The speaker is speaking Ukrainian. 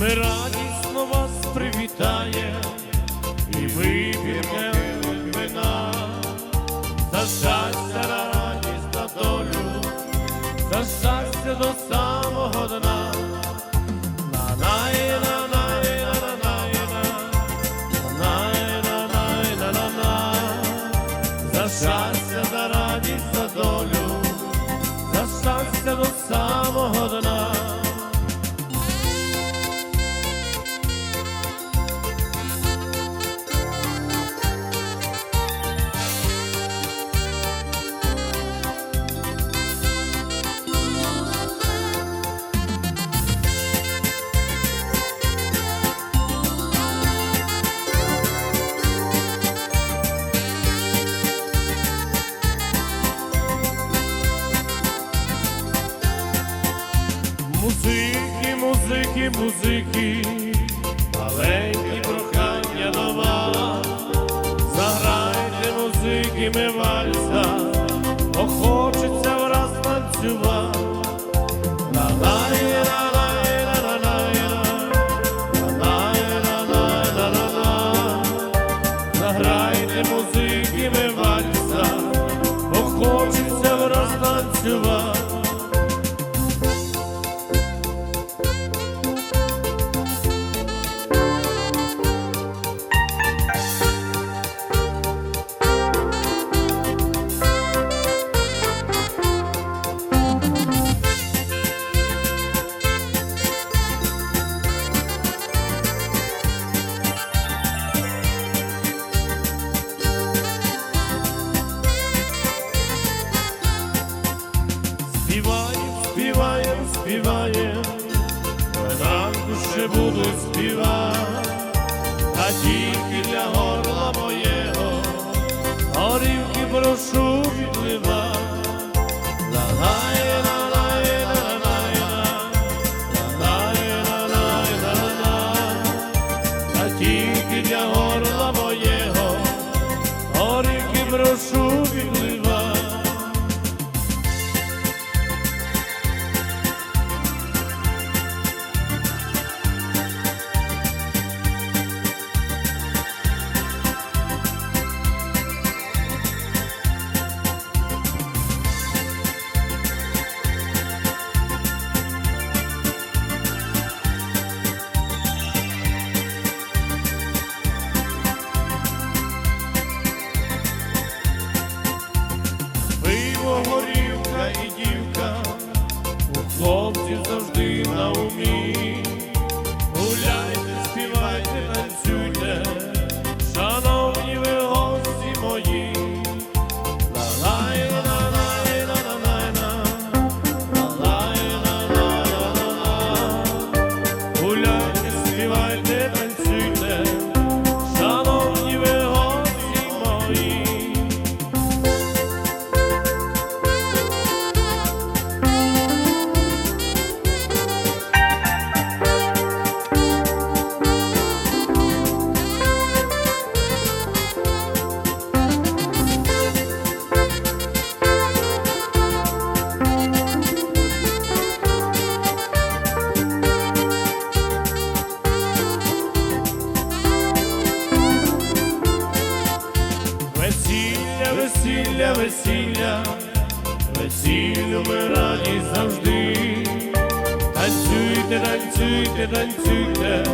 ми радісно вас привітаємо і вип'ємо вина за щастя радість на долю, за щастя до самого дна. За щастя, Музики, музики, музики, маленькі прохання до вас, заграйте музики, ми вальса, бо хочеться враз танцювати. Заграйте музики, ми вальса, бо хочеться враз танцювати. Співаєм, співаєм, співаєм, ранку ще буду співати, а тільки для горла моєго, горівки прошу відлива. Горівка і дівка, у хлопців завжди Весілля, весілля, весілля, весіллю ми раді завжди. Танцюйте, танцюйте, танцюйте,